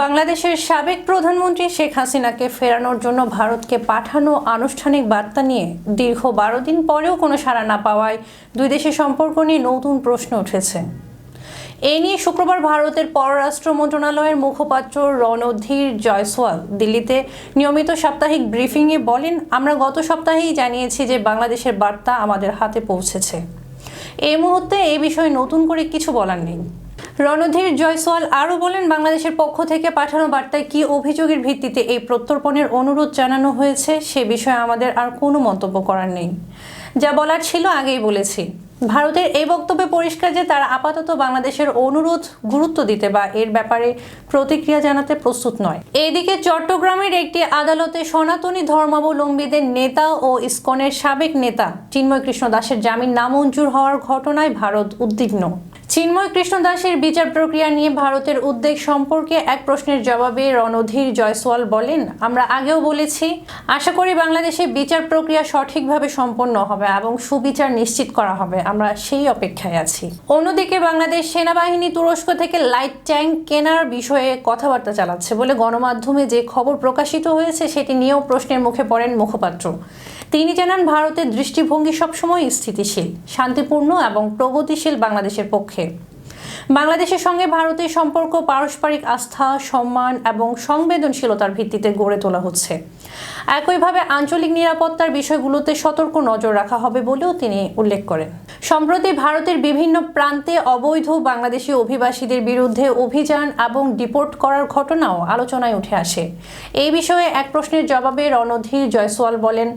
বাংলাদেশের সাবেক প্রধানমন্ত্রী শেখ হাসিনাকে ফেরানোর জন্য ভারতকে পাঠানো আনুষ্ঠানিক বার্তা নিয়ে দীর্ঘ বারো দিন পরেও কোনো সাড়া না পাওয়ায় দুই দেশের সম্পর্ক নিয়ে নতুন প্রশ্ন উঠেছে। এ নিয়ে শুক্রবার ভারতের পররাষ্ট্র মন্ত্রণালয়ের মুখপাত্র রণধীর জয়সওয়াল দিল্লিতে নিয়মিত সাপ্তাহিক ব্রিফিংয়ে বলেন, আমরা গত সপ্তাহেই জানিয়েছি যে বাংলাদেশের বার্তা আমাদের হাতে পৌঁছেছে। এই মুহূর্তে এই বিষয়ে নতুন করে কিছু বলার নেই। রণধীর জয়সওয়াল আরও বলেন, বাংলাদেশের পক্ষ থেকে পাঠানো বার্তায় কী অভিযোগের ভিত্তিতে এই প্রত্যর্পণের অনুরোধ জানানো হয়েছে সে বিষয়ে আমাদের আর কোনো মন্তব্য করার নেই। যা বলার ছিল আগেই বলেছি। ভারতের এই বক্তব্যে পরিষ্কার যে তারা আপাতত বাংলাদেশের অনুরোধ গুরুত্ব দিতে বা এর ব্যাপারে প্রতিক্রিয়া জানাতে প্রস্তুত নয়। এদিকে চট্টগ্রামের একটি আদালতে সনাতনী ধর্মাবলম্বীদের নেতা ও ইসকনের সাবেক নেতা চিন্ময় কৃষ্ণ দাসের জামিন নামঞ্জুর হওয়ার ঘটনায় ভারত উদ্বিগ্ন। চিন্ময় কৃষ্ণ দাসের বিচার প্রক্রিয়া নিয়ে ভারতের উদ্বেগ সম্পর্কে এক প্রশ্নের জবাবে রণধীর জয়সওয়াল বলেন, আমরা আগেও বলেছি, আশা করি বাংলাদেশে বিচার প্রক্রিয়া সঠিকভাবে সম্পন্ন হবে এবং সুবিচার নিশ্চিত করা হবে। আমরা সেই অপেক্ষায় আছি। অন্যদিকে বাংলাদেশ সেনাবাহিনী তুরস্ক থেকে লাইট ট্যাঙ্ক কেনার বিষয়ে কথাবার্তা চালাচ্ছে বলে গণমাধ্যমে যে খবর প্রকাশিত হয়েছে সেটি নিয়েও প্রশ্নের মুখে পড়েন মুখপাত্র। তিনি জানান, ভারতের দৃষ্টিভঙ্গি সবসময় স্থিতিশীল, শান্তিপূর্ণ এবং প্রগতিশীল বাংলাদেশের পক্ষে। বাংলাদেশের সঙ্গে ভারতের সম্পর্ক, পারস্পরিক আস্থা, সম্মান এবং সংবেদনশীলতার ভিত্তিতে গড়ে তোলা হচ্ছে। একইভাবে আঞ্চলিক নিরাপত্তার বিষয়গুলোতে সতর্ক নজর রাখা হবে বলেও তিনি উল্লেখ করেন। সম্প্রতি ভারতের বিভিন্ন প্রান্তে অবৈধ বাংলাদেশি অভিবাসীদের বিরুদ্ধে অভিযান এবং ডিপোর্ট করার ঘটনাও আলোচনায় উঠে আসে। এই বিষয়ে এক প্রশ্নের জবাবে রণধীর জয়সওয়াল বলেন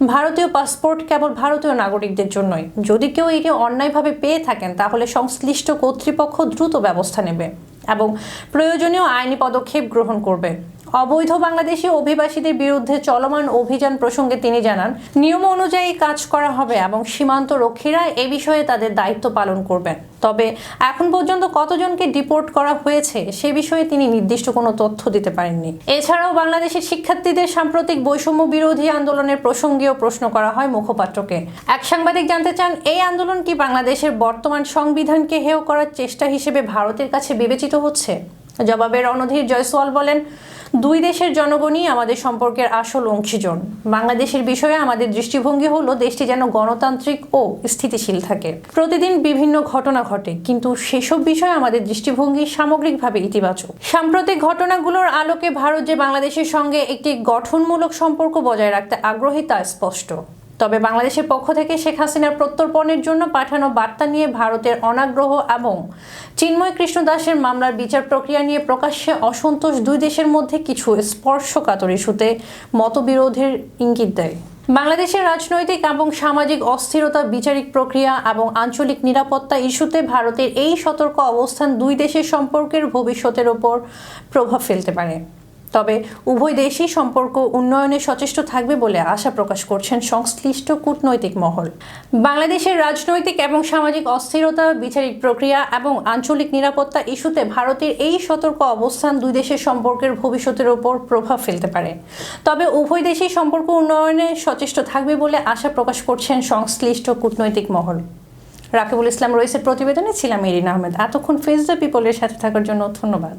ভারতীয় পাসপোর্ট কেবল ভারতীয় নাগরিকদের জন্যই। যদি কেউ এটি অন্যায়ভাবে পেয়ে থাকেন, তাহলে সংশ্লিষ্ট কর্তৃপক্ষ দ্রুত ব্যবস্থা নেবে এবং প্রয়োজনীয় আইনি পদক্ষেপ গ্রহণ করবে। অবৈধ বাংলাদেশি অভিবাসীদের বিরুদ্ধে চলমান অভিযান প্রসঙ্গে তিনি জানান, নিয়ম অনুযায়ী কাজ করা হবে এবং সীমান্ত রক্ষীরা এ বিষয়ে তাদের দায়িত্ব পালন করবেন। তবে এখন পর্যন্ত কতজনকে ডিপোর্ট করা হয়েছে সে বিষয়ে তিনি নির্দিষ্ট কোনো তথ্য দিতে পারেননি। এছাড়াও বাংলাদেশের শিক্ষার্থীদের সাম্প্রতিক বৈষম্য বিরোধী আন্দোলনের প্রসঙ্গেও প্রশ্ন করা হয় মুখপাত্রকে। এক সাংবাদিক জানতে চান, এই আন্দোলন কি বাংলাদেশের বর্তমান সংবিধানকে হেয় করার চেষ্টা হিসেবে ভারতের কাছে বিবেচিত হচ্ছে? জবাবে রণধীর জয়সওয়াল বলেন দুই দেশের জনগণই আমাদের সম্পর্কের আসল অংশীজন। বাংলাদেশের বিষয়ে আমাদের দৃষ্টিভঙ্গি হলো দেশটি যেন গণতান্ত্রিক ও স্থিতিশীল থাকে। প্রতিদিন বিভিন্ন ঘটনা ঘটে, কিন্তু সেসব বিষয়ে আমাদের দৃষ্টিভঙ্গি সামগ্রিকভাবে ইতিবাচক। সাম্প্রতিক ঘটনাগুলোর আলোকে ভারত যে বাংলাদেশের সঙ্গে একটি গঠনমূলক সম্পর্ক বজায় রাখতে আগ্রহী তা স্পষ্ট। তবে বাংলাদেশের পক্ষ থেকে শেখ হাসিনার প্রত্যর্পণের জন্য পাঠানো বার্তা নিয়ে ভারতের অনাগ্রহ এবং চিন্ময় কৃষ্ণ দাসের মামলার বিচার প্রক্রিয়া নিয়ে প্রকাশ্যে অসন্তোষ দুই দেশের মধ্যে কিছু স্পর্শকাতর ইস্যুতে মতবিরোধের ইঙ্গিত দেয়। বাংলাদেশের রাজনৈতিক এবং সামাজিক অস্থিরতা, বিচারিক প্রক্রিয়া এবং আঞ্চলিক নিরাপত্তা ইস্যুতে ভারতের এই সতর্ক অবস্থান দুই দেশের সম্পর্কের ভবিষ্যতের ওপর প্রভাব ফেলতে পারে। তবে উভয় দেশই সম্পর্ক উন্নয়নে সচেষ্ট থাকবে বলে আশা প্রকাশ করছেন সংশ্লিষ্ট কূটনৈতিক মহল। বাংলাদেশের রাজনৈতিক এবং সামাজিক অস্থিরতা, বিচারিক প্রক্রিয়া এবং আঞ্চলিক নিরাপত্তা ইস্যুতে ভারতের এই সতর্ক অবস্থান দুই দেশের সম্পর্কের ভবিষ্যতের ওপর প্রভাব ফেলতে পারে। তবে উভয় দেশই সম্পর্ক উন্নয়নে সচেষ্ট থাকবে বলে আশা প্রকাশ করছেন সংশ্লিষ্ট কূটনৈতিক মহল। রাকিবুল ইসলাম রয়েছে প্রতিবেদনে, ছিলাম ইরিন আহমেদ। এতক্ষণ ফেস দ্য পিপলের সাথে থাকার জন্য ধন্যবাদ।